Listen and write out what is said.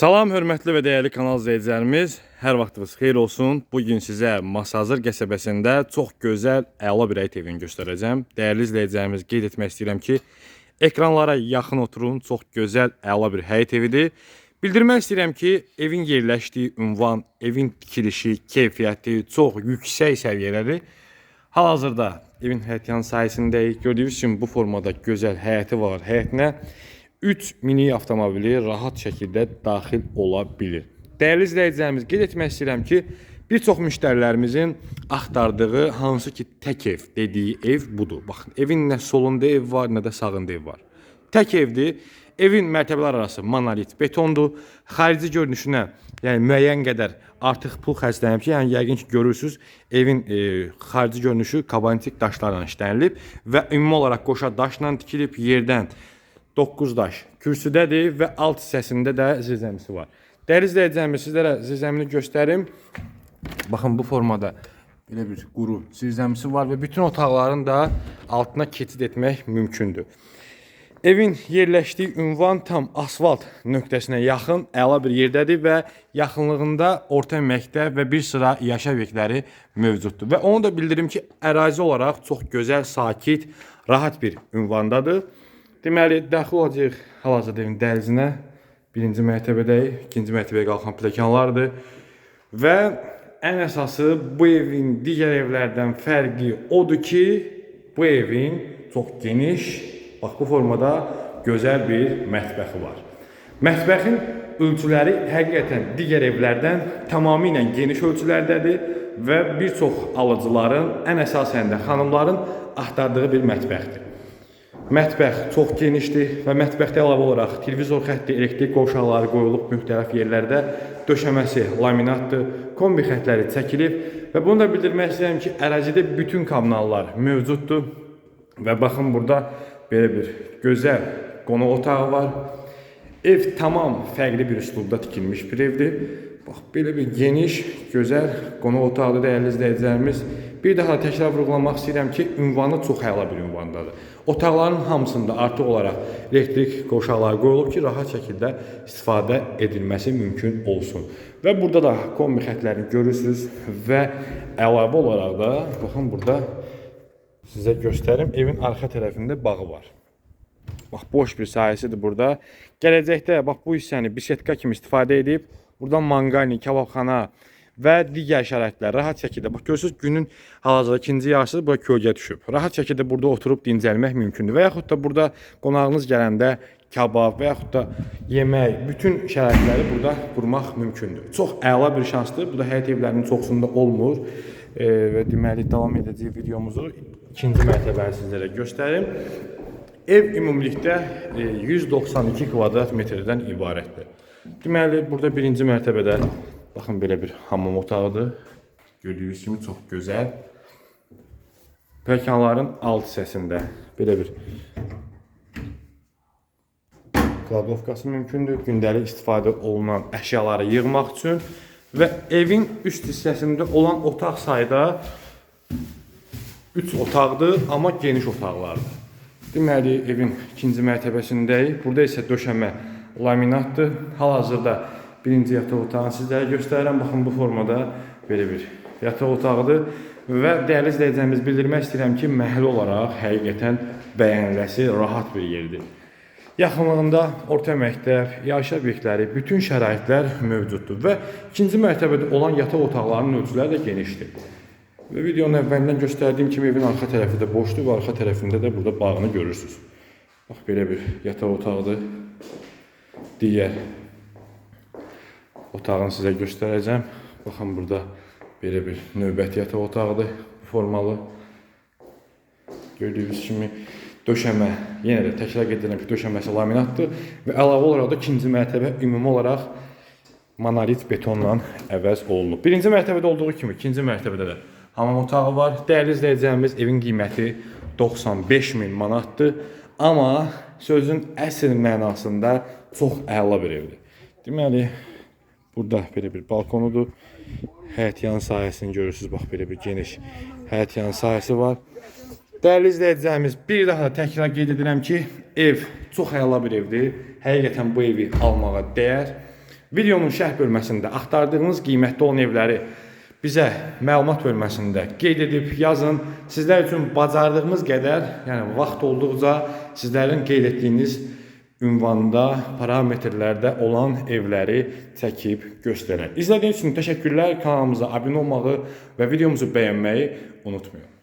Salam, hörmətli və dəyərli kanal izləyicilərimiz. Hər vaxtınız xeyir olsun. Bu gün sizə Masazır qəsəbəsində çox gözəl, əla bir həyət evini göstərəcəm. Dəyərli izləyicilərimiz, qeyd etmək istəyirəm ki, ekranlara yaxın oturun. Çox gözəl, əla bir həyət evidir. Bildirmək istəyirəm ki, evin yerləşdiyi ünvan, evin tikilişi, keyfiyyəti çox yüksək səviyyələri. Hal-hazırda evin həyətyan sahəsindəyik. Gördüyünüz kimi bu formada gözəl həyəti var. Həyətinə 3 mini avtomobili rahat şəkildə daxil ola bilir. Dəyərli izləyicilərimiz, qeyd etmək istəyirəm ki, bir çox müştərilərimizin axtardığı hansı ki tək ev dediyi ev budur. Baxın, evin nə solunda ev var, nə də sağında ev var. Tək evdir. Evin mərtəbələr arası monolit betondur. Xarici görünüşünə, yəni müəyyən qədər artıq pul xərclənib ki, yəni yəqin ki görürsüz, evin e, xarici görünüşü kabantik daşlarla işlənilib və ümumi olaraq qoşa daşla tikilib yerdən 9 daş kürsüdədir və alt hissəsində də zirzəmisi var. Dəyərli izləyicilərimiz, sizlərə zirzəmini göstərim. Baxın bu formada belə bir quru zirzəmisi var və bütün otaqların da altına keçid etmək mümkündür. Evin yerləşdiyi ünvan tam asfalt nöqtəsinə yaxın, əla bir yerdədir və yaxınlığında orta məktəb və bir sıra yaşa obyektləri mövcuddur. Və onu da bildirim ki, ərazi olaraq çox gözəl, sakit, rahat bir ünvandadır. Deməli, daxil olacağıq hal-hazırda evin dəhlizinə. Birinci mərtəbədəyik, ikinci mərtəbəyə qalxan pləkanlardır. Və ən əsası bu evin digər evlərdən fərqi odur ki, bu evin çox geniş, bax bu formada gözəl bir mətbəxi var. Mətbəxin ölçüləri həqiqətən digər evlərdən tamamilə geniş ölçülərdədir və bir çox alıcıların, ən əsasən də xanımların axtardığı bir mətbəxdir. Mətbəx çox genişdir və mətbəxdə əlavə olaraq televizor xətti, elektrik qovşaqları qoyulub müxtəlif yerlərdə, döşəməsi laminatdır, kombi xəttləri çəkilib və bunu da bildirmək istəyirəm ki, ərazidə bütün kommunallar mövcuddur və baxın burada belə bir gözəl qonaq otağı var. Ev tamam fərqli bir üslubda tikilmiş bir evdir. Bax belə bir geniş, gözəl qonaq otağıdır dəyərli izləyicilərimiz. Bir daha təkrar vurğulamaq istəyirəm ki, ünvanı çox əla bir ünvandadır. Otaqların hamısında artıq olaraq elektrik qovşaqları qoyulub ki, rahat şəkildə istifadə edilməsi mümkün olsun. Və burada da kombi xətlərini görürsüz və əlavə olaraq da baxın burada sizə göstərim. Evin arxa tərəfində bağı var. Bax boş bir sahəsidir burada. Gələcəkdə bax bu hissəni bisetka kimi istifadə edib buradan manqalni, kababxana və digər şəraitlər rahat şəkildə bax görürsüz günün hal-hazırda ikinci yarısı bura kölgə düşüb. Rahat şəkildə burada oturub dincəlmək mümkündür. Və yaxud da burada qonağınız gələndə kabab və yaxud da yemək, bütün şəraitləri burada qurmaq mümkündür. Çox əla bir şansdır. Bu da həyət evlərinin çoxsunda olmur. E, və deməli davam edəcək videomuzu ikinci mərtəbəni sizlərə göstərim. Ev ümumilikdə e, 192 kvadrat metrdən ibarətdir. Deməli, burada birinci mərtəbədə baxın belə bir hamam otağıdır. Gördüyünüz kimi çox gözəl. Pəkanların alt hissəsində belə bir kladovkası mümkündür. Gündəlik istifadə olunan əşyaları yığmaq üçün və evin üst hissəsində olan otaq sayda 3 otaqdır, amma geniş otaqlardır. Deməli, evin ikinci mərtəbəsindəyik. Burada isə döşəmə laminatdır. Hal-hazırda birinci yataq otağını sizlərə göstərirəm. Baxın bu formada belə bir yataq otağıdır. Və dəyərli izləyicilərimiz bildirmək istəyirəm ki, məhəllə olaraq həqiqətən bəyəniləsi rahat bir yerdir. Yaxınlığında orta məktəb, yaşa obyektləri, bütün şəraitlər mövcuddur və ikinci mərtəbədə olan yataq otaqlarının ölçüləri də genişdir. Və videonun əvvəlindən göstərdiyim kimi evin arxa tərəfi də boşdur və arxa tərəfində də burada bağını görürsüz. Bax belə bir yataq otağıdır. Digər otağını sizə göstərəcəm. Baxın burada belə bir növbəti yataq otağıdır, formalı. Gördüyünüz kimi döşəmə, yenə də təkrar edirəm ki, döşəməsi laminatdır və əlavə olaraq da ikinci mərtəbə ümumi olaraq monolit betonla əvəz olunub. Birinci mərtəbədə olduğu kimi ikinci mərtəbədə də hamam otağı var. Dəyərli izləyəcəyimiz evin qiyməti 95 min manatdır. Amma sözün əsl mənasında çox əla bir evdir. Deməli, burada belə bir balkonudur. Həyət yan sahəsini görürsüz, bax belə bir geniş həyət yan sahəsi var. Dəyərli izləyicilərimiz, bir daha da təkrar qeyd edirəm ki, ev çox əla bir evdir. Həqiqətən bu evi almağa dəyər Videonun şərh bölməsində axtardığınız qiymətli olan evləri bizə məlumat bölməsində qeyd edib yazın. Sizlər üçün bacardığımız qədər, yəni vaxt olduqca sizlərin qeyd etdiyiniz ünvanda, parametrlərdə olan evləri çəkib göstərək. İzlədiyiniz üçün təşəkkürlər. Kanalımıza abunə olmağı və videomuzu bəyənməyi unutmayın.